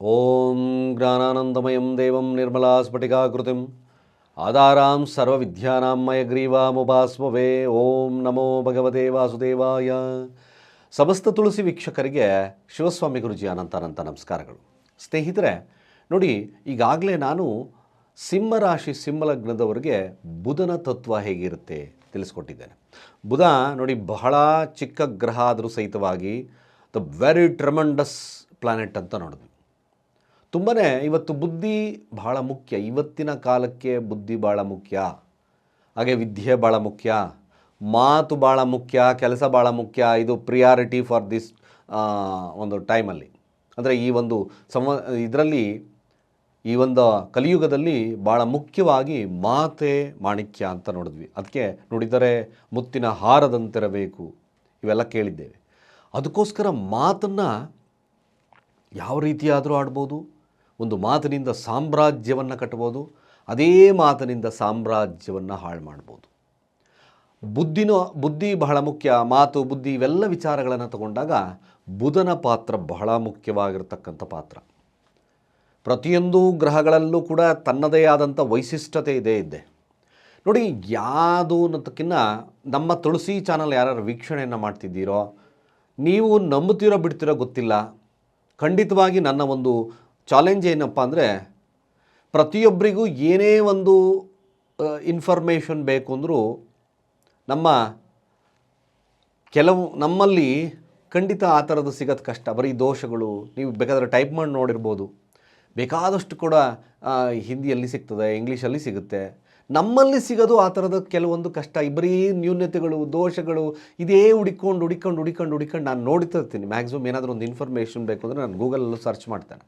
ಓಂ ಜ್ಞಾನಾನಂದಮಯಂ ದೇವಂ ನಿರ್ಮಲಾ ಸ್ಫಟಿಕಾಕೃತಿ ಆಧಾರಾಂ ಗ್ರೀವಾ ಮಯಗ್ರೀವಾಮುಪಾಸ್ಮವೇ. ಓಂ ನಮೋ ಭಗವತೆ ವಾಸುದೇವಾಯ. ಸಮಸ್ತ ತುಳಸಿ ವೀಕ್ಷಕರಿಗೆ ಶಿವಸ್ವಾಮಿ ಗುರುಜಿ ಅನಂತ ಅನಂತ ನಮಸ್ಕಾರಗಳು. ಸ್ನೇಹಿತರೆ, ನೋಡಿ, ಈಗಾಗಲೇ ನಾನು ಸಿಂಹರಾಶಿ ಸಿಂಹಲಗ್ನದವರಿಗೆ ಬುಧನ ತತ್ವ ಹೇಗಿರುತ್ತೆ ತಿಳಿಸ್ಕೊಟ್ಟಿದ್ದೇನೆ. ಬುಧ, ನೋಡಿ, ಬಹಳ ಚಿಕ್ಕ ಗ್ರಹ ಆದರೂ ಸಹಿತವಾಗಿ ದ ವೆರಿ ಟ್ರಮಂಡಸ್ ಪ್ಲಾನೆಟ್ ಅಂತ ನೋಡಿದ್ವಿ. ತುಂಬಾ ಇವತ್ತು ಬುದ್ಧಿ ಬಹಳ ಮುಖ್ಯ. ಇವತ್ತಿನ ಕಾಲಕ್ಕೆ ಬುದ್ಧಿ ಭಾಳ ಮುಖ್ಯ. ಹಾಗೆ ವಿದ್ಯೆ ಭಾಳ ಮುಖ್ಯ. ಮಾತು ಭಾಳ ಮುಖ್ಯ. ಕೆಲಸ ಭಾಳ ಮುಖ್ಯ. ಇದು ಪ್ರಿಯಾರಿಟಿ ಫಾರ್ ದಿಸ್ ಒಂದು ಟೈಮಲ್ಲಿ ಅಂದರೆ ಈ ಒಂದು ಸಮ ಇದರಲ್ಲಿ ಈ ಒಂದು ಕಲಿಯುಗದಲ್ಲಿ ಭಾಳ ಮುಖ್ಯವಾಗಿ ಮಾತೆ ಮಾಣಿಕ್ಯ ಅಂತ ನೋಡಿದ್ವಿ. ಅದಕ್ಕೆ ನೋಡಿದರೆ ಮುತ್ತಿನ ಹಾರದಂತಿರಬೇಕು. ಇವೆಲ್ಲ ಕೇಳಿದ್ದೇವೆ. ಅದಕ್ಕೋಸ್ಕರ ಮಾತನ್ನು ಯಾವ ರೀತಿಯಾದರೂ ಆಡ್ಬೋದು. ಒಂದು ಮಾತಿನಿಂದ ಸಾಮ್ರಾಜ್ಯವನ್ನು ಕಟ್ಟಬೋದು ಅದೇ ಮಾತಿನಿಂದ ಸಾಮ್ರಾಜ್ಯವನ್ನು ಹಾಳು ಮಾಡ್ಬೋದು. ಬುದ್ಧಿನೂ, ಬುದ್ಧಿ ಬಹಳ ಮುಖ್ಯ, ಮಾತು, ಬುದ್ಧಿ ಇವೆಲ್ಲ ವಿಚಾರಗಳನ್ನು ತಗೊಂಡಾಗ ಬುಧನ ಪಾತ್ರ ಬಹಳ ಮುಖ್ಯವಾಗಿರತಕ್ಕಂಥ ಪಾತ್ರ. ಪ್ರತಿಯೊಂದು ಗ್ರಹಗಳಲ್ಲೂ ಕೂಡ ತನ್ನದೇ ಆದಂಥ ವೈಶಿಷ್ಟ್ಯತೆ ಇದೇ ಇದೆ ನೋಡಿ, ಯಾವುದು ಅನ್ನೋದಕ್ಕಿಂತ ನಮ್ಮ ತುಳಸಿ ಚಾನಲ್ ಯಾರು ವೀಕ್ಷಣೆಯನ್ನು ಮಾಡ್ತಿದ್ದೀರೋ, ನೀವು ನಂಬುತ್ತೀರೋ ಬಿಡ್ತೀರೋ ಗೊತ್ತಿಲ್ಲ. ಖಂಡಿತವಾಗಿ ನನ್ನ ಒಂದು ಚಾಲೆಂಜ್ ಏನಪ್ಪ ಅಂದರೆ ಪ್ರತಿಯೊಬ್ಬರಿಗೂ ಏನೇ ಒಂದು ಇನ್ಫಾರ್ಮೇಷನ್ ಬೇಕು ಅಂದರೂ ನಮ್ಮ ಕೆಲವು, ನಮ್ಮಲ್ಲಿ ಖಂಡಿತ ಆ ಥರದ್ದು ಸಿಗೋದು ಕಷ್ಟ. ಬರೀ ದೋಷಗಳು, ನೀವು ಬೇಕಾದರೆ ಟೈಪ್ ಮಾಡಿ ನೋಡಿರ್ಬೋದು. ಬೇಕಾದಷ್ಟು ಕೂಡ ಹಿಂದಿಯಲ್ಲಿ ಸಿಗ್ತದೆ ಇಂಗ್ಲೀಷಲ್ಲಿ ಸಿಗುತ್ತೆ. ನಮ್ಮಲ್ಲಿ ಸಿಗೋದು ಆ ಥರದ ಕೆಲವೊಂದು ಕಷ್ಟ. ಇಬ್ಬರೀ ನ್ಯೂನತೆಗಳು, ದೋಷಗಳು, ಇದೇ ಹುಡಿಕೊಂಡು ಹುಡಿಕೊಂಡು ಹುಡಿಕೊಂಡು ಹುಡಿಕೊಂಡು ನಾನು ನೋಡ್ತಾ ಇರ್ತೀನಿ. ಮ್ಯಾಕ್ಸಿಮಮ್ ಏನಾದರೂ ಒಂದು ಇನ್ಫಾರ್ಮೇಷನ್ ಬೇಕು ಅಂದರೆ ನಾನು ಗೂಗಲಲ್ಲೂ ಸರ್ಚ್ ಮಾಡ್ತೇನೆ.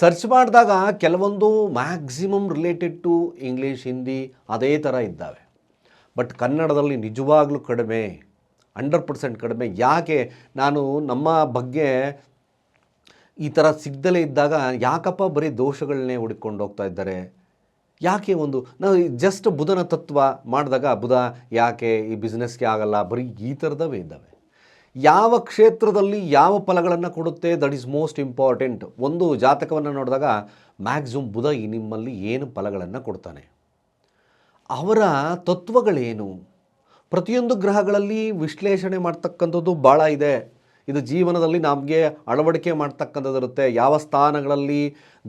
ಸರ್ಚ್ ಮಾಡಿದಾಗ ಕೆಲವೊಂದು maximum related to English Hindi ಅದೇ ಥರ ಇದ್ದಾವೆ. ಬಟ್ ಕನ್ನಡದಲ್ಲಿ ನಿಜವಾಗ್ಲೂ ಕಡಿಮೆ ಹಂಡ್ರೆಡ್ ಪರ್ಸೆಂಟ್ ಕಡಿಮೆ. ಯಾಕೆ? ನಾನು ನಮ್ಮ ಬಗ್ಗೆ ಈ ಥರ ಸಿಗ್ದಲೇ ಇದ್ದಾಗ ಯಾಕಪ್ಪ ಬರೀ ದೋಷಗಳನ್ನೇ ಹುಡುಕೊಂಡು ಹೋಗ್ತಾ ಇದ್ದಾರೆ? ಯಾಕೆ ಒಂದು ನಾವು ಜಸ್ಟ್ ಬುಧನ ತತ್ವ ಮಾಡಿದಾಗ ಬುಧ ಯಾಕೆ ಈ ಬಿಸ್ನೆಸ್ಗೆ ಆಗಲ್ಲ? ಬರೀ ಈ ಥರದವೇ ಇದ್ದಾವೆ. ಯಾವ ಕ್ಷೇತ್ರದಲ್ಲಿ ಯಾವ ಫಲಗಳನ್ನು ಕೊಡುತ್ತೆ? ದಟ್ ಈಸ್ ಮೋಸ್ಟ್ ಇಂಪಾರ್ಟೆಂಟ್ ಒಂದು ಜಾತಕವನ್ನು ನೋಡಿದಾಗ ಮ್ಯಾಕ್ಸಿಮಮ್ ಬುಧ ಈ ನಿಮ್ಮಲ್ಲಿ ಏನು ಫಲಗಳನ್ನು ಕೊಡ್ತಾನೆ? ಅವರ ತತ್ವಗಳೇನು? ಪ್ರತಿಯೊಂದು ಗ್ರಹಗಳಲ್ಲಿ ವಿಶ್ಲೇಷಣೆ ಮಾಡ್ತಕ್ಕಂಥದ್ದು ಭಾಳ ಇದೆ. ಇದು ಜೀವನದಲ್ಲಿ ನಮಗೆ ಅಳವಡಿಕೆ ಮಾಡ್ತಕ್ಕಂಥದ್ದಿರುತ್ತೆ ಯಾವ ಸ್ಥಾನಗಳಲ್ಲಿ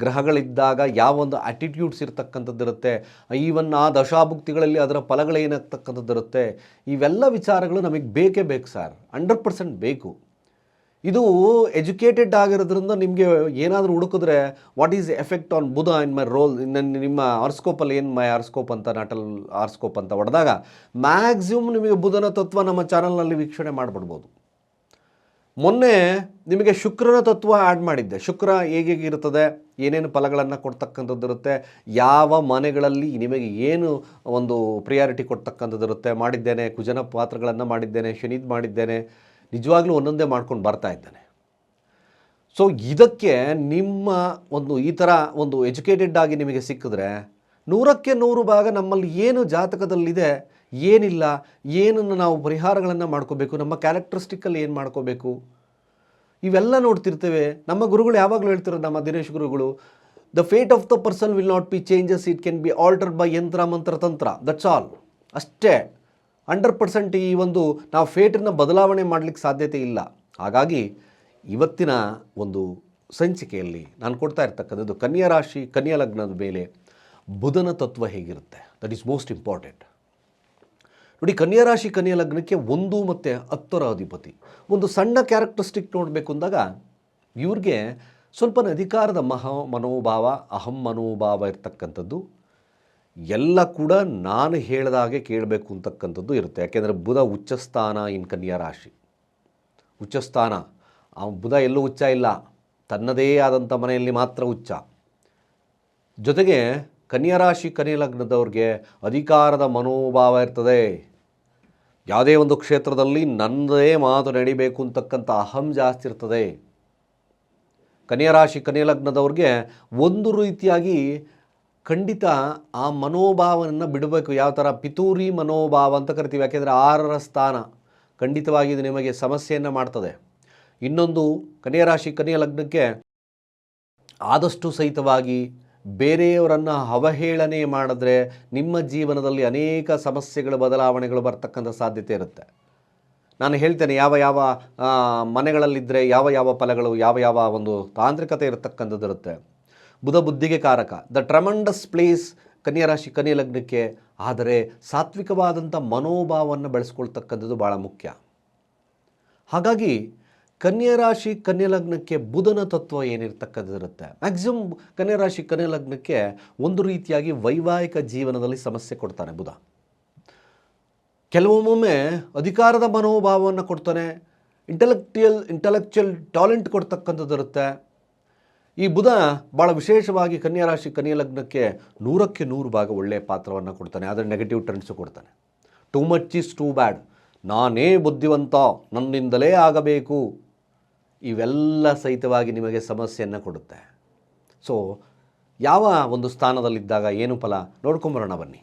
ಗ್ರಹಗಳಿದ್ದಾಗ ಯಾವ ಒಂದು ಆಟಿಟ್ಯೂಡ್ಸ್ ಇರತಕ್ಕಂಥದ್ದಿರುತ್ತೆ ಈವನ್ ಆ ದಶಾಭುಕ್ತಿಗಳಲ್ಲಿ ಅದರ ಫಲಗಳೇನಾಗ್ತಕ್ಕಂಥದ್ದಿರುತ್ತೆ ಇವೆಲ್ಲ ವಿಚಾರಗಳು ನಮಗೆ ಬೇಕೇ ಬೇಕು ಸರ್. ಹಂಡ್ರೆಡ್ ಪರ್ಸೆಂಟ್ ಬೇಕು. ಇದು ಎಜುಕೇಟೆಡ್ ಆಗಿರೋದ್ರಿಂದ ನಿಮಗೆ ಏನಾದರೂ ಹುಡುಕಿದ್ರೆ what is effect on Budh in my role ನನ್ನ ನಿಮ್ಮ ಆರ್ಸ್ಕೋಪಲ್ಲಿ ಏನು ಮೈ ಆರ್ಸ್ಕೋಪ್ ಅಂತ ನಾಟಲ್ ಆರ್ಸ್ಕೋಪ್ ಅಂತ ಹೊಡೆದಾಗ ಮ್ಯಾಕ್ಸಿಮಮ್ ನಿಮಗೆ ಬುಧನ ತತ್ವ ನಮ್ಮ ಚಾನಲ್ನಲ್ಲಿ ವೀಕ್ಷಣೆ ಮಾಡಿಬಿಡ್ಬೋದು. ಮೊನ್ನೆ ನಿಮಗೆ ಶುಕ್ರನ ತತ್ವ ಆ್ಯಡ್ ಮಾಡಿದ್ದೆ. ಶುಕ್ರ ಹೇಗಿರುತ್ತದೆ ಏನೇನು ಫಲಗಳನ್ನು ಕೊಡ್ತಕ್ಕಂಥದ್ದು ಇರುತ್ತೆ? ಯಾವ ಮನೆಗಳಲ್ಲಿ ನಿಮಗೆ ಏನು ಒಂದು ಪ್ರಿಯಾರಿಟಿ ಕೊಡ್ತಕ್ಕಂಥದ್ದು ಇರುತ್ತೆ? ಮಾಡಿದ್ದೇನೆ, ಕುಜನ ಪಾತ್ರಗಳನ್ನು ಮಾಡಿದ್ದೇನೆ ಶನಿದ್ ಮಾಡಿದ್ದೇನೆ, ನಿಜವಾಗ್ಲೂ ಒಂದೊಂದೇ ಮಾಡ್ಕೊಂಡು ಬರ್ತಾ ಇದ್ದೇನೆ. ಸೊ ಇದಕ್ಕೆ ನಿಮ್ಮ ಒಂದು ಈ ಥರ ಒಂದು ಎಜುಕೇಟೆಡ್ ಆಗಿ ನಿಮಗೆ ಸಿಕ್ಕಿದ್ರೆ ನೂರಕ್ಕೆ ನೂರು ಭಾಗ ನಮ್ಮಲ್ಲಿ ಏನು ಜಾತಕದಲ್ಲಿದೆ? ಏನಿಲ್ಲ, ಏನನ್ನು ನಾವು ಪರಿಹಾರಗಳನ್ನು ಮಾಡ್ಕೋಬೇಕು, ನಮ್ಮ ಕ್ಯಾರೆಕ್ಟರಿಸ್ಟಿಕ್ಕಲ್ಲಿ ಏನು ಮಾಡ್ಕೋಬೇಕು? ಇವೆಲ್ಲ ನೋಡ್ತಿರ್ತೇವೆ. ನಮ್ಮ ಗುರುಗಳು ಯಾವಾಗಲೂ ಹೇಳ್ತಿರೋದು ನಮ್ಮ ದಿನೇಶ್ ಗುರುಗಳು the fate of the person will not be changes it can be alter by ಯಂತ್ರ ಮಂತ್ರ ತಂತ್ರ ದಟ್ಸ್ ಆಲ್ ಅಷ್ಟೇ. ಹಂಡ್ರೆಡ್ ಪರ್ಸೆಂಟ್ ಈ ಒಂದು ನಾವು ಫೇಟನ್ನು ಬದಲಾವಣೆ ಮಾಡಲಿಕ್ಕೆ ಸಾಧ್ಯತೆ ಇಲ್ಲ. ಹಾಗಾಗಿ ಇವತ್ತಿನ ಒಂದು ಸಂಚಿಕೆಯಲ್ಲಿ ನಾನು ಕೊಡ್ತಾ ಇರ್ತಕ್ಕಂಥದ್ದು, ಕನ್ಯಾ ರಾಶಿ, ಕನ್ಯಾ ಲಗ್ನದ ಮೇಲೆ ಬುಧನ ತತ್ವ ಹೇಗಿರುತ್ತೆ? ದಟ್ ಈಸ್ ಮೋಸ್ಟ್ ಇಂಪಾರ್ಟೆಂಟ್ ನೋಡಿ, ಕನ್ಯಾ ರಾಶಿ, ಕನ್ಯಾ ಲಗ್ನಕ್ಕೆ ಒಂದು ಮತ್ತು ಹತ್ತರ ಅಧಿಪತಿ ಒಂದು ಸಣ್ಣ ಕ್ಯಾರೆಕ್ಟರಿಸ್ಟಿಕ್ ನೋಡಬೇಕು ಅಂದಾಗ, ಇವ್ರಿಗೆ ಸ್ವಲ್ಪ ಅಧಿಕಾರದ ಮಹ ಮನೋಭಾವ, ಅಹಂ ಮನೋಭಾವ ಇರ್ತಕ್ಕಂಥದ್ದು. ಎಲ್ಲ ಕೂಡ ನಾನು ಹೇಳಿದಾಗೆ ಕೇಳಬೇಕು ಅಂತಕ್ಕಂಥದ್ದು ಇರುತ್ತೆ. ಯಾಕೆಂದರೆ ಬುಧ ಉಚ್ಚಸ್ಥಾನ ಇನ್ ಕನ್ಯಾ ರಾಶಿ. ಉಚ್ಚಸ್ಥಾನ. ಆ ಬುಧ ಎಲ್ಲೂ ಉಚ್ಚ ಇಲ್ಲ. ತನ್ನದೇ ಆದಂಥ ಮನೆಯಲ್ಲಿ ಮಾತ್ರ ಉಚ್ಚ ಜೊತೆಗೆ ಕನ್ಯಾ ರಾಶಿ, ಕನ್ಯಾ ಲಗ್ನದವ್ರಿಗೆ ಅಧಿಕಾರದ ಮನೋಭಾವ ಇರ್ತದೆ. ಯಾವುದೇ ಒಂದು ಕ್ಷೇತ್ರದಲ್ಲಿ ನನ್ನದೇ ಮಾತು ನಡಿಬೇಕು ಅಂತಕ್ಕಂಥ ಅಹಂ ಜಾಸ್ತಿ ಇರ್ತದೆ. ಕನ್ಯಾ ರಾಶಿ, ಕನ್ಯಾ ಲಗ್ನದವ್ರಿಗೆ ಒಂದು ರೀತಿಯಾಗಿ ಖಂಡಿತ ಆ ಮನೋಭಾವವನ್ನು ಬಿಡಬೇಕು. ಯಾವ ಥರ? ಪಿತೂರಿ ಮನೋಭಾವ ಅಂತ ಕರಿತೀವಿ. ಯಾಕೆಂದರೆ ಆರರ ಸ್ಥಾನ ಖಂಡಿತವಾಗಿ ಇದು ನಿಮಗೆ ಸಮಸ್ಯೆಯನ್ನು ಮಾಡ್ತದೆ. ಇನ್ನೊಂದು ಕನ್ಯಾ ರಾಶಿ, ಕನ್ಯಾ ಲಗ್ನಕ್ಕೆ ಆದಷ್ಟು ಸಹಿತವಾಗಿ ಬೇರೆಯವರನ್ನು ಅವಹೇಳನೆ ಮಾಡಿದ್ರೆ ನಿಮ್ಮ ಜೀವನದಲ್ಲಿ ಅನೇಕ ಸಮಸ್ಯೆಗಳು, ಬದಲಾವಣೆಗಳು ಬರ್ತಕ್ಕಂಥ ಸಾಧ್ಯತೆ ಇರುತ್ತೆ. ನಾನು ಹೇಳ್ತೇನೆ, ಯಾವ ಯಾವ ಮನೆಗಳಲ್ಲಿದ್ದರೆ ಯಾವ ಯಾವ ಫಲಗಳು, ಯಾವ ಯಾವ ಒಂದು ತಾಂತ್ರಿಕತೆ ಇರತಕ್ಕಂಥದ್ದು ಇರುತ್ತೆ. ಬುಧ ಬುದ್ಧಿಗೆ ಕಾರಕ. ದ ಟ್ರಮಂಡಸ್ ಪ್ಲೇಸ್ ಕನ್ಯಾ ರಾಶಿ, ಕನ್ಯಾ ಲಗ್ನಕ್ಕೆ ಆದರೆ ಸಾತ್ವಿಕವಾದಂಥ ಮನೋಭಾವವನ್ನು ಬೆಳೆಸ್ಕೊಳ್ತಕ್ಕಂಥದ್ದು ಭಾಳ ಮುಖ್ಯ. ಹಾಗಾಗಿ ಕನ್ಯಾ ರಾಶಿ, ಕನ್ಯಾ ಲಗ್ನಕ್ಕೆ ಬುಧನ ತತ್ವ ಏನಿರ್ತಕ್ಕಂಥದ್ದು ಇರುತ್ತೆ ಮ್ಯಾಕ್ಸಿಮಮ್ ಕನ್ಯಾ ರಾಶಿ, ಕನ್ಯಾ ಲಗ್ನಕ್ಕೆ ಒಂದು ರೀತಿಯಾಗಿ ವೈವಾಹಿಕ ಜೀವನದಲ್ಲಿ ಸಮಸ್ಯೆ ಕೊಡ್ತಾನೆ ಬುಧ. ಕೆಲವೊಮ್ಮೊಮ್ಮೆ ಅಧಿಕಾರದ ಮನೋಭಾವವನ್ನು ಕೊಡ್ತಾನೆ ಇಂಟೆಲೆಕ್ಚುಯಲ್ ಇಂಟಲೆಕ್ಚುಯಲ್ ಟ್ಯಾಲೆಂಟ್ ಕೊಡ್ತಕ್ಕಂಥದ್ದಿರುತ್ತೆ. ಈ ಬುಧ ಭಾಳ ವಿಶೇಷವಾಗಿ ಕನ್ಯಾ ರಾಶಿ, ಕನ್ಯಾ ಲಗ್ನಕ್ಕೆ ನೂರಕ್ಕೆ ನೂರು ಭಾಗ ಒಳ್ಳೆಯ ಪಾತ್ರವನ್ನು ಕೊಡ್ತಾನೆ, ಆದರೆ ನೆಗೆಟಿವ್ ಟ್ರೆಂಡ್ಸು ಕೊಡ್ತಾನೆ. Too much is too bad ನಾನೇ ಬುದ್ಧಿವಂತ, ನನ್ನಿಂದಲೇ ಆಗಬೇಕು. ಇವೆಲ್ಲ ಸಹಿತವಾಗಿ ನಿಮಗೆ ಸಮಸ್ಯೆಯನ್ನು ಕೊಡುತ್ತೆ. ಸೊ ಯಾವ ಒಂದು ಸ್ಥಾನದಲ್ಲಿದ್ದಾಗ ಏನು ಫಲ? ನೋಡ್ಕೊಂಬರೋಣ ಬನ್ನಿ.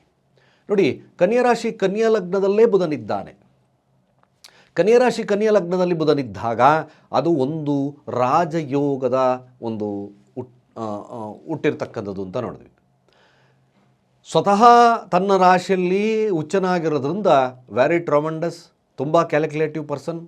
ನೋಡಿ, ಕನ್ಯಾ ರಾಶಿ ಕನ್ಯಾ ಲಗ್ನದಲ್ಲೇ ಬುಧನಿದ್ದಾನೆ. ಕನ್ಯಾ ರಾಶಿ ಕನ್ಯಾ ಲಗ್ನದಲ್ಲಿ ಬುಧನಿದ್ದಾಗ ಅದು ಒಂದು ರಾಜಯೋಗದ ಒಂದು ಹುಟ್ಟಿರ್ತಕ್ಕಂಥದ್ದು ಅಂತ ನೋಡಿದ್ವಿ. ಸ್ವತಃ ತನ್ನ ರಾಶಿಯಲ್ಲಿ ಹುಚ್ಚನಾಗಿರೋದ್ರಿಂದ ವೆರಿ ಟ್ರೊಮಂಡಸ್ ತುಂಬ ಕ್ಯಾಲ್ಕುಲೇಟಿವ್ ಪರ್ಸನ್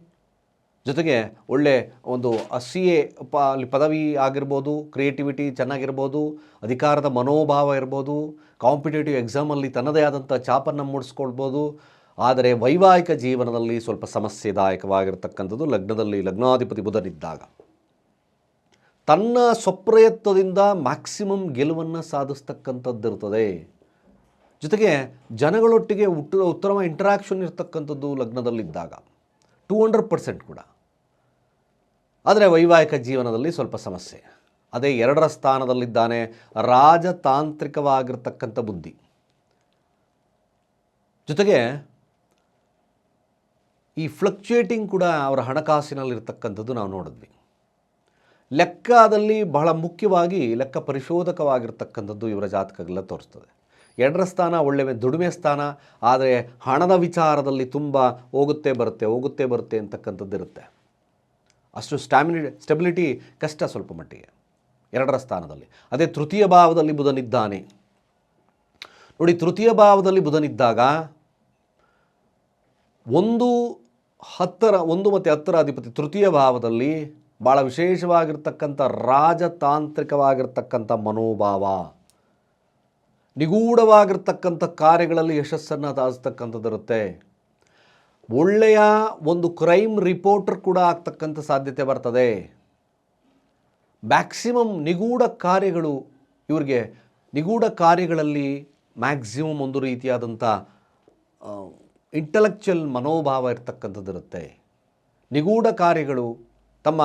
ಜೊತೆಗೆ ಒಳ್ಳೆ ಒಂದು ಸಿ ಎ ಪ, ಅಲ್ಲಿ ಪದವಿ ಆಗಿರ್ಬೋದು, ಕ್ರಿಯೇಟಿವಿಟಿ ಚೆನ್ನಾಗಿರ್ಬೋದು, ಅಧಿಕಾರದ ಮನೋಭಾವ ಇರ್ಬೋದು, ಕಾಂಪಿಟೇಟಿವ್ ಎಕ್ಸಾಮಲ್ಲಿ ತನ್ನದೇ ಆದಂಥ ಛಾಪನ್ನು ಮೂಡಿಸ್ಕೊಳ್ಬೋದು, ಆದರೆ ವೈವಾಹಿಕ ಜೀವನದಲ್ಲಿ ಸ್ವಲ್ಪ ಸಮಸ್ಯೆದಾಯಕವಾಗಿರ್ತಕ್ಕಂಥದ್ದು ಲಗ್ನದಲ್ಲಿ ಲಗ್ನಾಧಿಪತಿ ಬುಧನಿದ್ದಾಗ. ತನ್ನ ಸ್ವಪ್ರಯತ್ನದಿಂದ ಮ್ಯಾಕ್ಸಿಮಮ್ ಗೆಲುವನ್ನು ಸಾಧಿಸ್ತಕ್ಕಂಥದ್ದಿರ್ತದೆ ಜೊತೆಗೆ ಜನಗಳೊಟ್ಟಿಗೆ ಉಟ್ಟ, ಉತ್ತಮ ಇಂಟ್ರಾಕ್ಷನ್ ಇರ್ತಕ್ಕಂಥದ್ದು ಲಗ್ನದಲ್ಲಿದ್ದಾಗ. ಟೂ ಹಂಡ್ರೆಡ್ ಪರ್ಸೆಂಟ್ ಕೂಡ. ಆದರೆ ವೈವಾಹಿಕ ಜೀವನದಲ್ಲಿ ಸ್ವಲ್ಪ ಸಮಸ್ಯೆ. ಅದೇ ಎರಡರ ಸ್ಥಾನದಲ್ಲಿದ್ದಾನೆ ರಾಜತಾಂತ್ರಿಕವಾಗಿರ್ತಕ್ಕಂಥ ಬುದ್ಧಿ. ಜೊತೆಗೆ ಈ ಫ್ಲಕ್ಚುಯೇಟಿಂಗ್ ಕೂಡ ಅವರ ಹಣಕಾಸಿನಲ್ಲಿರ್ತಕ್ಕಂಥದ್ದು ನಾವು ನೋಡಿದ್ವಿ. ಲೆಕ್ಕದಲ್ಲಿ ಬಹಳ ಮುಖ್ಯವಾಗಿ ಲೆಕ್ಕ ಪರಿಶೋಧಕವಾಗಿರ್ತಕ್ಕಂಥದ್ದು ಇವರ ಜಾತಕಗಳೆಲ್ಲ ತೋರಿಸ್ತದೆ. ಎರಡರ ಸ್ಥಾನ ಒಳ್ಳೆಯ ದುಡಿಮೆ ಸ್ಥಾನ, ಆದರೆ ಹಣದ ವಿಚಾರದಲ್ಲಿ ತುಂಬ ಹೋಗುತ್ತೆ ಬರುತ್ತೆ ಹೋಗುತ್ತೆ ಬರುತ್ತೆ ಅಂತಕ್ಕಂಥದ್ದು ಇರುತ್ತೆ ಅಷ್ಟು ಸ್ಟ್ಯಾಮಿನಿ ಸ್ಟೆಬಿಲಿಟಿ ಕಷ್ಟ ಸ್ವಲ್ಪ ಮಟ್ಟಿಗೆ. ಎರಡರ ಸ್ಥಾನದಲ್ಲಿ. ಅದೇ ತೃತೀಯ ಭಾವದಲ್ಲಿ ಬುಧನಿದ್ದಾನೆ ನೋಡಿ, ತೃತೀಯ ಭಾವದಲ್ಲಿ ಬುಧನಿದ್ದಾಗ ಒಂದು ಹತ್ತರ, ಒಂದು ಮತ್ತು ಹತ್ತರ ಅಧಿಪತಿ ತೃತೀಯ ಭಾವದಲ್ಲಿ ಭಾಳ ವಿಶೇಷವಾಗಿರ್ತಕ್ಕಂಥ ರಾಜತಾಂತ್ರಿಕವಾಗಿರ್ತಕ್ಕಂಥ ಮನೋಭಾವ, ನಿಗೂಢವಾಗಿರ್ತಕ್ಕಂಥ ಕಾರ್ಯಗಳಲ್ಲಿ ಯಶಸ್ಸನ್ನು ಸಾಧಿಸ್ತಕ್ಕಂಥದ್ದಿರುತ್ತೆ. ಒಳ್ಳೆಯ ಒಂದು ಕ್ರೈಮ್ ರಿಪೋರ್ಟರ್ ಕೂಡ ಆಗ್ತಕ್ಕಂಥ ಸಾಧ್ಯತೆ ಬರ್ತದೆ. ಮ್ಯಾಕ್ಸಿಮಮ್ ನಿಗೂಢ ಕಾರ್ಯಗಳು ಇವರಿಗೆ ನಿಗೂಢ ಕಾರ್ಯಗಳಲ್ಲಿ ಮ್ಯಾಕ್ಸಿಮಮ್ ಒಂದು ರೀತಿಯಾದಂಥ ಇಂಟಲೆಕ್ಚುಯಲ್ ಮನೋಭಾವ ಇರ್ತಕ್ಕಂಥದ್ದಿರುತ್ತೆ ನಿಗೂಢ ಕಾರ್ಯಗಳು ತಮ್ಮ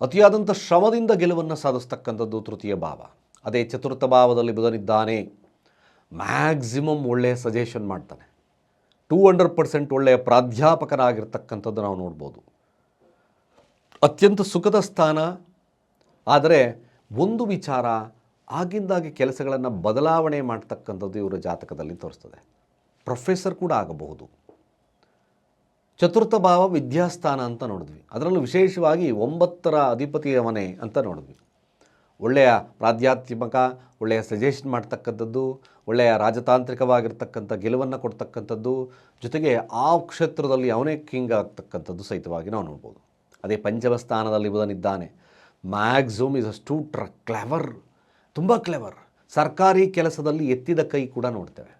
ಅತಿಯಾದಂಥ ಶ್ರಮದಿಂದ ಗೆಲುವನ್ನು ಸಾಧಿಸ್ತಕ್ಕಂಥದ್ದು ತೃತೀಯ ಭಾವ. ಅದೇ ಚತುರ್ಥ ಭಾವದಲ್ಲಿ ಬುಧನಿದ್ದಾನೆ. ಮ್ಯಾಕ್ಸಿಮಮ್ ಒಳ್ಳೆಯ ಸಜೆಷನ್ ಮಾಡ್ತಾನೆ. ಟೂ ಹಂಡ್ರೆಡ್ ಪರ್ಸೆಂಟ್ ಒಳ್ಳೆಯ ಪ್ರಾಧ್ಯಾಪಕನಾಗಿರ್ತಕ್ಕಂಥದ್ದು ನಾವು ನೋಡ್ಬೋದು. ಅತ್ಯಂತ ಸುಖದ ಸ್ಥಾನ, ಆದರೆ ಒಂದು ವಿಚಾರ ಆಗಿಂದಾಗಿ ಕೆಲಸಗಳನ್ನು ಬದಲಾವಣೆ ಮಾಡ್ತಕ್ಕಂಥದ್ದು ಇವರ ಜಾತಕದಲ್ಲಿ ತೋರಿಸ್ತದೆ. ಪ್ರೊಫೆಸರ್ ಕೂಡ ಆಗಬಹುದು. ಚತುರ್ಥ ಭಾವ ವಿದ್ಯಾಸ್ಥಾನ ಅಂತ ನೋಡಿದ್ವಿ. ಅದರಲ್ಲೂ ವಿಶೇಷವಾಗಿ ಒಂಬತ್ತರ ಅಧಿಪತಿಯ ಮನೆ ಅಂತ ನೋಡಿದ್ವಿ. ಒಳ್ಳೆಯ ಪ್ರಾಧ್ಯಾತ್ಮಕ, ಒಳ್ಳೆಯ ಸಜೆಷನ್ ಮಾಡ್ತಕ್ಕಂಥದ್ದು, ಒಳ್ಳೆಯ ರಾಜತಾಂತ್ರಿಕವಾಗಿರ್ತಕ್ಕಂಥ ಗೆಲುವನ್ನು ಕೊಡ್ತಕ್ಕಂಥದ್ದು, ಜೊತೆಗೆ ಆ ಕ್ಷೇತ್ರದಲ್ಲಿ ಅವನೇ ಕಿಂಗ್ ಆಗ್ತಕ್ಕಂಥದ್ದು ಸಹಿತವಾಗಿ ನಾವು ನೋಡ್ಬೋದು. ಅದೇ ಪಂಚಮ ಸ್ಥಾನದಲ್ಲಿ ಬುಧನಿದ್ದಾನೆ. ಮ್ಯಾಕ್ಸಿಮಮ್ ಇಸ್ ಅಷ್ಟು ಟ್ರ ಕ್ಲೆವರ್ ತುಂಬ ಕ್ಲೆವರ್ ಸರ್ಕಾರಿ ಕೆಲಸದಲ್ಲಿ ಎತ್ತಿದ ಕೈ ಕೂಡ ನೋಡ್ತೇವೆ.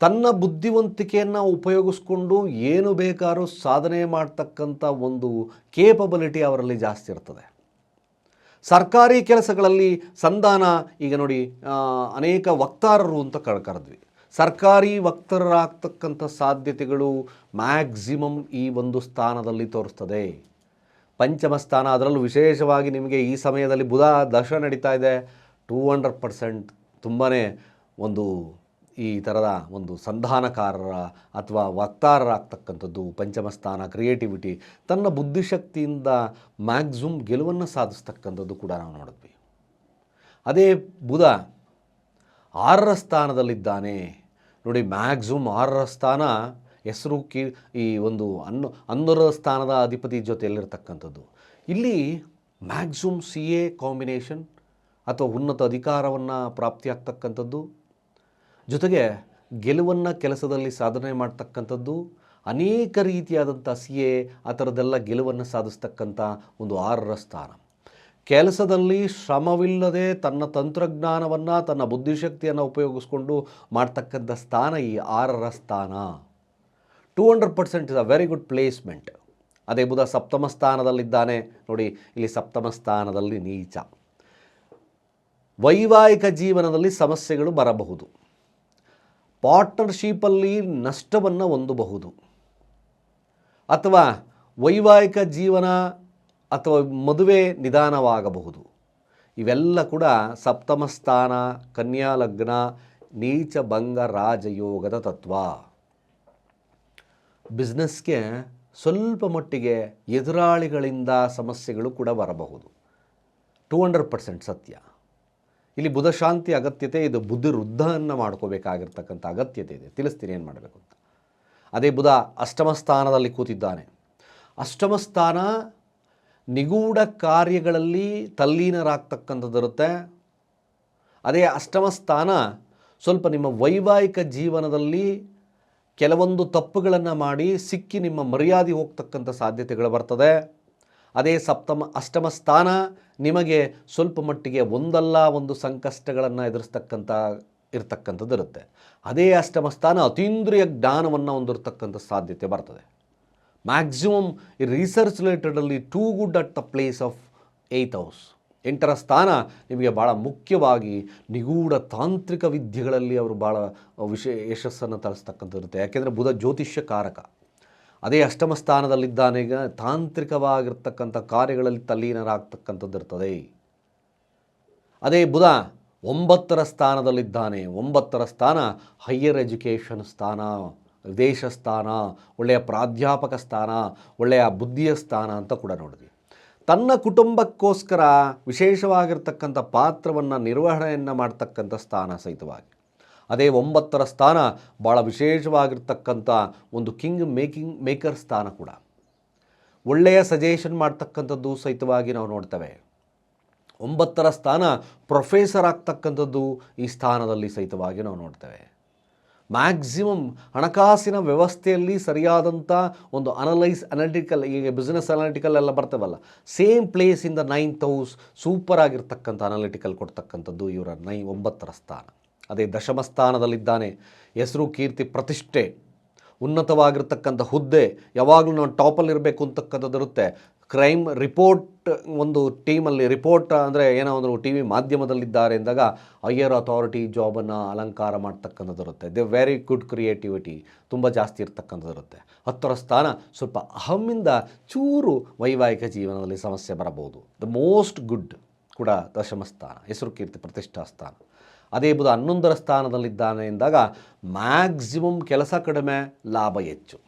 ತನ್ನ ಬುದ್ಧಿವಂತಿಕೆಯನ್ನು ಉಪಯೋಗಿಸ್ಕೊಂಡು ಏನು ಬೇಕಾದ್ರೂ ಸಾಧನೆ ಮಾಡ್ತಕ್ಕಂಥ ಒಂದು ಕೇಪಬಲಿಟಿ ಅವರಲ್ಲಿ ಜಾಸ್ತಿ ಇರ್ತದೆ. ಸರ್ಕಾರಿ ಕೆಲಸಗಳಲ್ಲಿ ಸಂಧಾನ, ಈಗ ನೋಡಿ ಅನೇಕ ವಕ್ತಾರರು ಅಂತ ಕರ್, ಕರೆದ್ವಿ. ಸರ್ಕಾರಿ ವಕ್ತಾರರಾಗ್ತಕ್ಕಂಥ ಸಾಧ್ಯತೆಗಳು ಮ್ಯಾಕ್ಸಿಮಮ್ ಈ ಒಂದು ಸ್ಥಾನದಲ್ಲಿ ತೋರಿಸ್ತದೆ. ಪಂಚಮ ಸ್ಥಾನ, ಅದರಲ್ಲೂ ವಿಶೇಷವಾಗಿ ನಿಮಗೆ ಈ ಸಮಯದಲ್ಲಿ ಬುಧ ದಶ ನಡೀತಾ ಇದೆ. ಟೂ ಹಂಡ್ರೆಡ್ ಪರ್ಸೆಂಟ್ ತುಂಬಾ ಒಂದು ಈ ಥರದ ಒಂದು ಸಂಧಾನಕಾರರ ಅಥವಾ ವಕ್ತಾರರಾಗ್ತಕ್ಕಂಥದ್ದು ಪಂಚಮಸ್ಥಾನ ಕ್ರಿಯೇಟಿವಿಟಿ, ತನ್ನ ಬುದ್ಧಿಶಕ್ತಿಯಿಂದ ಮ್ಯಾಕ್ಸಿಮಮ್ ಗೆಲುವನ್ನು ಸಾಧಿಸ್ತಕ್ಕಂಥದ್ದು ಕೂಡ ನಾವು ನೋಡಿದ್ವಿ. ಅದೇ ಬುಧ ಆರರ ಸ್ಥಾನದಲ್ಲಿದ್ದಾನೆ. ನೋಡಿ, ಮ್ಯಾಕ್ಸಿಮಮ್ ಆರರ ಸ್ಥಾನ ಹೆಸರು ಕೀ ಈ ಒಂದು ಅನ್ನು ಅನ್ನರ ಸ್ಥಾನದ ಅಧಿಪತಿ ಜೊತೆಯಲ್ಲಿರ್ತಕ್ಕಂಥದ್ದು. ಇಲ್ಲಿ ಮ್ಯಾಕ್ಸಿಮಮ್ ಸಿ ಎ ಕಾಂಬಿನೇಷನ್ ಅಥವಾ ಉನ್ನತ ಅಧಿಕಾರವನ್ನು ಪ್ರಾಪ್ತಿಯಾಗ್ತಕ್ಕಂಥದ್ದು ಜೊತೆಗೆ ಗೆಲುವನ್ನು ಕೆಲಸದಲ್ಲಿ ಸಾಧನೆ ಮಾಡ್ತಕ್ಕಂಥದ್ದು, ಅನೇಕ ರೀತಿಯಾದಂಥ ಸಿ ಎ ಆ ಥರದ್ದೆಲ್ಲ ಗೆಲುವನ್ನು ಸಾಧಿಸ್ತಕ್ಕಂಥ ಒಂದು ಆರರ ಸ್ಥಾನ. ಕೆಲಸದಲ್ಲಿ ಶ್ರಮವಿಲ್ಲದೆ ತನ್ನ ತಂತ್ರಜ್ಞಾನವನ್ನು, ತನ್ನ ಬುದ್ಧಿಶಕ್ತಿಯನ್ನು ಉಪಯೋಗಿಸ್ಕೊಂಡು ಮಾಡ್ತಕ್ಕಂಥ ಸ್ಥಾನ ಈ ಆರರ ಸ್ಥಾನ. Two hundred percent is a very good placement. ಅದೇ ಬುಧ ಸಪ್ತಮ ಸ್ಥಾನದಲ್ಲಿದ್ದಾನೆ. ನೋಡಿ, ಇಲ್ಲಿ ಸಪ್ತಮ ಸ್ಥಾನದಲ್ಲಿ ನೀಚ. ವೈವಾಹಿಕ ಜೀವನದಲ್ಲಿ ಸಮಸ್ಯೆಗಳು ಬರಬಹುದು. ಪಾರ್ಟ್ನರ್ಶಿಪ್ಪಲ್ಲಿ ನಷ್ಟವನ್ನು ಹೊಂದಬಹುದು. ಅಥವಾ ವೈವಾಹಿಕ ಜೀವನ ಅಥವಾ ಮದುವೆ ನಿಧಾನವಾಗಬಹುದು. ಇವೆಲ್ಲ ಕೂಡ ಸಪ್ತಮ ಸ್ಥಾನ, ಕನ್ಯಾ ಲಗ್ನ, ನೀಚ ಭಂಗ, ರಾಜಯೋಗದ ತತ್ವ. ಬಿಸ್ನೆಸ್ಗೆ ಸ್ವಲ್ಪ ಮಟ್ಟಿಗೆ ಎದುರಾಳಿಗಳಿಂದ ಸಮಸ್ಯೆಗಳು ಕೂಡ ಬರಬಹುದು. ಟೂ ಹಂಡ್ರೆಡ್ ಪರ್ಸೆಂಟ್ ಸತ್ಯ. ಇಲ್ಲಿ ಬುಧ ಶಾಂತಿ ಅಗತ್ಯತೆ, ಇದು ಬುದ್ಧಿ ವೃದ್ಧವನ್ನು ಮಾಡ್ಕೋಬೇಕಾಗಿರ್ತಕ್ಕಂಥ ಅಗತ್ಯತೆ ಇದೆ. ತಿಳಿಸ್ತೀನಿ ಏನು ಮಾಡಬೇಕು ಅಂತ. ಅದೇ ಬುಧ ಅಷ್ಟಮ ಸ್ಥಾನದಲ್ಲಿ ಕೂತಿದ್ದಾನೆ. ಅಷ್ಟಮ ಸ್ಥಾನ ನಿಗೂಢ ಕಾರ್ಯಗಳಲ್ಲಿ ತಲ್ಲೀನರಾಗ್ತಕ್ಕಂಥದ್ದಿರುತ್ತೆ. ಅದೇ ಅಷ್ಟಮ ಸ್ಥಾನ ಸ್ವಲ್ಪ ನಿಮ್ಮ ವೈವಾಹಿಕ ಜೀವನದಲ್ಲಿ ಕೆಲವೊಂದು ತಪ್ಪುಗಳನ್ನು ಮಾಡಿ ಸಿಕ್ಕಿ ನಿಮ್ಮ ಮರ್ಯಾದೆ ಹೋಗ್ತಕ್ಕಂಥ ಸಾಧ್ಯತೆಗಳು ಬರ್ತದೆ. ಅದೇ ಸಪ್ತಮ, ಅಷ್ಟಮ ಸ್ಥಾನ ನಿಮಗೆ ಸ್ವಲ್ಪ ಮಟ್ಟಿಗೆ ಒಂದಲ್ಲ ಒಂದು ಸಂಕಷ್ಟಗಳನ್ನು ಎದುರಿಸ್ತಕ್ಕಂಥ ಇರ್ತಕ್ಕಂಥದ್ದು ಇರುತ್ತೆ. ಅದೇ ಅಷ್ಟಮ ಸ್ಥಾನ ಅತೀಂದ್ರಿಯ ಜ್ಞಾನವನ್ನು ಹೊಂದಿರತಕ್ಕಂಥ ಸಾಧ್ಯತೆ ಬರ್ತದೆ. ಮ್ಯಾಕ್ಸಿಮಮ್ ಈ research ರಿಲೇಟೆಡಲ್ಲಿ too good at the place of eighth house ಎಂಟರ ಸ್ಥಾನ ನಿಮಗೆ ಭಾಳ ಮುಖ್ಯವಾಗಿ ನಿಗೂಢ ತಾಂತ್ರಿಕ ವಿದ್ಯೆಗಳಲ್ಲಿ ಅವರು ಭಾಳ ವಿಶೇ ಯಶಸ್ಸನ್ನು ತರಿಸ್ತಕ್ಕಂಥದ್ದು ಯಾಕೆಂದರೆ ಬುಧ ಜ್ಯೋತಿಷ್ಯ ಕಾರಕ. ಅದೇ ಅಷ್ಟಮ ಸ್ಥಾನದಲ್ಲಿದ್ದಾನೆ. ಈಗ ತಾಂತ್ರಿಕವಾಗಿರ್ತಕ್ಕಂಥ ಕಾರ್ಯಗಳಲ್ಲಿ ತಲ್ಲೀನರಾಗ್ತಕ್ಕಂಥದ್ದು ಇರ್ತದೆ ಅದೇ ಬುಧ ಒಂಬತ್ತರ ಸ್ಥಾನದಲ್ಲಿದ್ದಾನೆ. ಒಂಬತ್ತರ ಸ್ಥಾನ ಹೈಯರ್ ಎಜುಕೇಷನ್ ಸ್ಥಾನ, ವಿದೇಶ ಸ್ಥಾನ, ಒಳ್ಳೆಯ ಪ್ರಾಧ್ಯಾಪಕ ಸ್ಥಾನ, ಒಳ್ಳೆಯ ಬುದ್ಧಿಯ ಸ್ಥಾನ ಅಂತ ಕೂಡ ನೋಡಿದ್ವಿ. ತನ್ನ ಕುಟುಂಬಕ್ಕೋಸ್ಕರ ವಿಶೇಷವಾಗಿರ್ತಕ್ಕಂಥ ಪಾತ್ರವನ್ನು, ನಿರ್ವಹಣೆಯನ್ನು ಮಾಡ್ತಕ್ಕಂಥ ಸ್ಥಾನ ಸಹಿತವಾಗಿ. ಅದೇ ಒಂಬತ್ತರ ಸ್ಥಾನ ಭಾಳ ವಿಶೇಷವಾಗಿರ್ತಕ್ಕಂಥ ಒಂದು ಕಿಂಗ್ ಮೇಕಿಂಗ್ ಮೇಕರ್ ಸ್ಥಾನ ಕೂಡ. ಒಳ್ಳೆಯ ಸಜೆಷನ್ ಮಾಡ್ತಕ್ಕಂಥದ್ದು ಸಹಿತವಾಗಿ ನಾವು ನೋಡ್ತೇವೆ. ಒಂಬತ್ತರ ಸ್ಥಾನ ಪ್ರೊಫೆಸರ್ ಆಗ್ತಕ್ಕಂಥದ್ದು ಈ ಸ್ಥಾನದಲ್ಲಿ ಸಹಿತವಾಗಿ ನಾವು ನೋಡ್ತೇವೆ. ಮ್ಯಾಕ್ಸಿಮಮ್ ಹಣಕಾಸಿನ ವ್ಯವಸ್ಥೆಯಲ್ಲಿ ಸರಿಯಾದಂಥ ಒಂದು ಅನಲೈಸ್ ಅನಾಲಿಟಿಕಲ್ ಈಗ ಬಿಸ್ನೆಸ್ ಅನಾಲಿಟಿಕಲ್ ಎಲ್ಲ ಬರ್ತವಲ್ಲ same place in the ninth house super ಆಗಿರ್ತಕ್ಕಂಥ ಅನಾಲಿಟಿಕಲ್ ಕೊಡ್ತಕ್ಕಂಥದ್ದು ಇವರ ನೈ, ಒಂಬತ್ತರ ಸ್ಥಾನ. ಅದೇ ದಶಮ ಸ್ಥಾನದಲ್ಲಿದ್ದಾನೆ ಹೆಸರು, ಕೀರ್ತಿ, ಪ್ರತಿಷ್ಠೆ. ಉನ್ನತವಾಗಿರ್ತಕ್ಕಂಥ ಹುದ್ದೆ ಯಾವಾಗಲೂ ನಾನು ಟಾಪಲ್ಲಿರಬೇಕು ಅಂತಕ್ಕಂಥದ್ದು ಇರುತ್ತೆ ಕ್ರೈಮ್ ರಿಪೋರ್ಟ್, ಒಂದು ಟೀಮಲ್ಲಿ ರಿಪೋರ್ಟ್ ಅಂದರೆ ಏನೋ ಒಂದು ಟಿ ವಿ ಮಾಧ್ಯಮದಲ್ಲಿದ್ದಾರೆ ಎಂದಾಗ ಹೈಯರ್ ಅಥಾರಿಟಿ ಜಾಬನ್ನು ಅಲಂಕಾರ ಮಾಡ್ತಕ್ಕಂಥದ್ದು ದೆ ವೆರಿ ಗುಡ್ ಕ್ರಿಯೇಟಿವಿಟಿ ತುಂಬ ಜಾಸ್ತಿ ಇರ್ತಕ್ಕಂಥದ್ದು ಇರುತ್ತೆ ಹತ್ತರ ಸ್ಥಾನ, ಸ್ವಲ್ಪ ಅಹಮ್ಮಿಂದ ಚೂರು ವೈವಾಹಿಕ ಜೀವನದಲ್ಲಿ ಸಮಸ್ಯೆ ಬರಬಹುದು. ದ ಮೋಸ್ಟ್ ಗುಡ್ ಕೂಡ ದಶಮ ಸ್ಥಾನ ಹೆಸರು, ಕೀರ್ತಿ, ಪ್ರತಿಷ್ಠಾ ಸ್ಥಾನ. ಅದೇ ಬುಧ ಹನ್ನೊಂದರ ಸ್ಥಾನದಲ್ಲಿದ್ದಾನೆ ಎಂದಾಗ ಮ್ಯಾಕ್ಸಿಮಮ್ ಕೆಲಸ ಕಡಿಮೆ, ಲಾಭ ಹೆಚ್ಚು.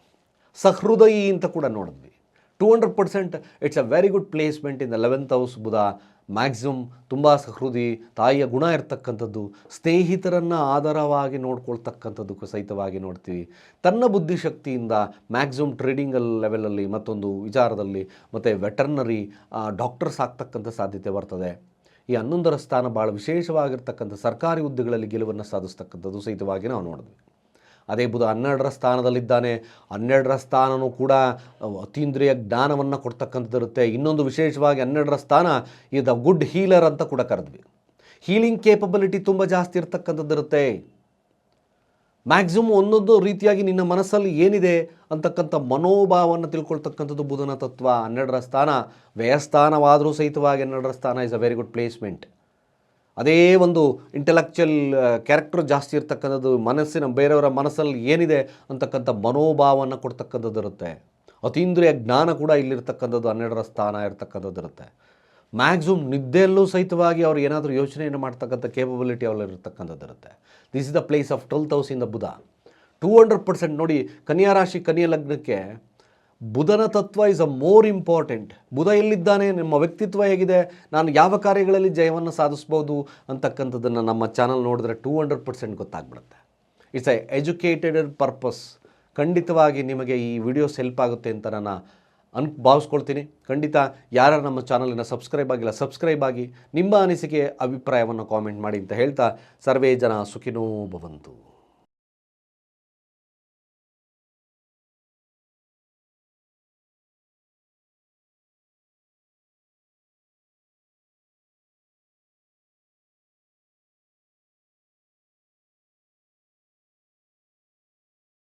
ಸಹೃದಯಿ ಅಂತ ಕೂಡ ನೋಡಿದ್ವಿ. Two hundred percent it's a very good placement in the eleventh house Budha. Maximum ತುಂಬ ಸಹೃದಿ, ತಾಯಿಯ ಗುಣ ಇರ್ತಕ್ಕಂಥದ್ದು, ಸ್ನೇಹಿತರನ್ನು ಆಧಾರವಾಗಿ ನೋಡ್ಕೊಳ್ತಕ್ಕಂಥದ್ದಕ್ಕೂ ಸಹಿತವಾಗಿ ನೋಡ್ತೀವಿ. ತನ್ನ ಬುದ್ಧಿಶಕ್ತಿಯಿಂದ ಮ್ಯಾಕ್ಸಿಮಮ್ ಟ್ರೇಡಿಂಗಲ್ ಲೆವೆಲಲ್ಲಿ ಮತ್ತೊಂದು ವಿಚಾರದಲ್ಲಿ ಮತ್ತು ವೆಟರ್ನರಿ ಡಾಕ್ಟರ್ಸ್ ಆಗ್ತಕ್ಕಂಥ ಸಾಧ್ಯತೆ ಬರ್ತದೆ. ಈ ಹನ್ನೊಂದರ ಸ್ಥಾನ ಭಾಳ ವಿಶೇಷವಾಗಿರ್ತಕ್ಕಂಥ ಸರ್ಕಾರಿ ಹುದ್ದೆಗಳಲ್ಲಿ ಗೆಲುವನ್ನು ಸಾಧಿಸ್ತಕ್ಕಂಥದ್ದು ಸಹಿತವಾಗಿ ನಾವು ನೋಡಿದ್ವಿ. ಅದೇ ಬುಧ ಹನ್ನೆರಡರ ಸ್ಥಾನದಲ್ಲಿದ್ದಾನೆ. ಹನ್ನೆರಡರ ಸ್ಥಾನವೂ ಕೂಡ ಅತೀಂದ್ರಿಯ ಜ್ಞಾನವನ್ನು ಕೊಡ್ತಕ್ಕಂಥದ್ದಿರುತ್ತೆ ಇನ್ನೊಂದು ವಿಶೇಷವಾಗಿ ಹನ್ನೆರಡರ ಸ್ಥಾನ ಈ ದ ಗುಡ್ ಹೀಲರ್ ಅಂತ ಕೂಡ ಕರೆದ್ವಿ. ಹೀಲಿಂಗ್ ಕೇಪಬಿಲಿಟಿ ತುಂಬ ಜಾಸ್ತಿ ಇರ್ತಕ್ಕಂಥದ್ದು ಇರುತ್ತೆ. ಮ್ಯಾಕ್ಸಿಮಮ್ ಒಂದೊಂದು ರೀತಿಯಾಗಿ ನಿನ್ನ ಮನಸ್ಸಲ್ಲಿ ಏನಿದೆ ಅಂತಕ್ಕಂಥ ಮನೋಭಾವವನ್ನು ತಿಳ್ಕೊಳ್ತಕ್ಕಂಥದ್ದು ಬುಧನ ತತ್ವ. ಹನ್ನೆರಡರ ಸ್ಥಾನ, ವ್ಯಯಸ್ಥಾನವಾದರೂ ಸಹಿತವಾಗಿ ಹನ್ನೆರಡರ ಸ್ಥಾನ is a very good placement ಅದೇ ಒಂದು ಇಂಟೆಲೆಕ್ಚುಯಲ್ ಕ್ಯಾರೆಕ್ಟರ್ ಜಾಸ್ತಿ ಇರ್ತಕ್ಕಂಥದ್ದು ಮನಸ್ಸಿನ, ಬೇರೆಯವರ ಮನಸ್ಸಲ್ಲಿ ಏನಿದೆ ಅಂತಕ್ಕಂಥ ಮನೋಭಾವವನ್ನು ಕೊಡ್ತಕ್ಕಂಥದ್ದು ಇರುತ್ತೆ. ಅತೀಂದ್ರಿಯ ಜ್ಞಾನ ಕೂಡ ಇಲ್ಲಿರ್ತಕ್ಕಂಥದ್ದು ಹನ್ನೆರಡರ ಸ್ಥಾನ ಇರ್ತಕ್ಕಂಥದ್ದು ಇರುತ್ತೆ. ಮ್ಯಾಕ್ಸಿಮಮ್ ನಿದ್ದೆಯಲ್ಲೂ ಸಹಿತವಾಗಿ ಅವ್ರು ಏನಾದರೂ ಯೋಚನೆಯನ್ನು ಮಾಡ್ತಕ್ಕಂಥ ಕೇಪಬಿಲಿಟಿ ಅವರಲ್ಲಿ ಇರುತ್ತೆ. This is the place of twelve house in the Budha two hundred percent ನೋಡಿ, ಕನ್ಯಾ ರಾಶಿ, ಕನ್ಯಾ ಲಗ್ನಕ್ಕೆ ಬುಧನ ತತ್ವ ಇಸ್ ಅ ಮೋರ್ ಇಂಪಾರ್ಟೆಂಟ್ ಬುಧ ಎಲ್ಲಿದ್ದಾನೆ, ನಿಮ್ಮ ವ್ಯಕ್ತಿತ್ವ ಹೇಗಿದೆ, ನಾನು ಯಾವ ಕಾರ್ಯಗಳಲ್ಲಿ ಜಯವನ್ನು ಸಾಧಿಸ್ಬೋದು ಅಂತಕ್ಕಂಥದ್ದನ್ನು ನಮ್ಮ ಚಾನಲ್ ನೋಡಿದ್ರೆ ಟೂ ಹಂಡ್ರೆಡ್ ಪರ್ಸೆಂಟ್ ಗೊತ್ತಾಗ್ಬಿಡುತ್ತೆ. ಇಟ್ಸ್ ಎ ಎಜುಕೇಟೆಡ್ ಪರ್ಪಸ್ ಖಂಡಿತವಾಗಿ ನಿಮಗೆ ಈ ವಿಡಿಯೋಸ್ ಹೆಲ್ಪ್ ಆಗುತ್ತೆ ಅಂತ ನನ್ನ ಅನ್, ಭಾವಿಸ್ಕೊಳ್ತೀನಿ. ಖಂಡಿತ ಯಾರು ನಮ್ಮ ಚಾನಲಿನ ಸಬ್ಸ್ಕ್ರೈಬ್ ಆಗಿಲ್ಲ, ಸಬ್ಸ್ಕ್ರೈಬ್ ಆಗಿ ನಿಮ್ಮ ಅನಿಸಿಕೆ, ಅಭಿಪ್ರಾಯವನ್ನು ಕಾಮೆಂಟ್ ಮಾಡಿ ಅಂತ ಹೇಳ್ತಾ ಸರ್ವೇ ಜನ ಸುಖಿನೋ ಭವಂತು.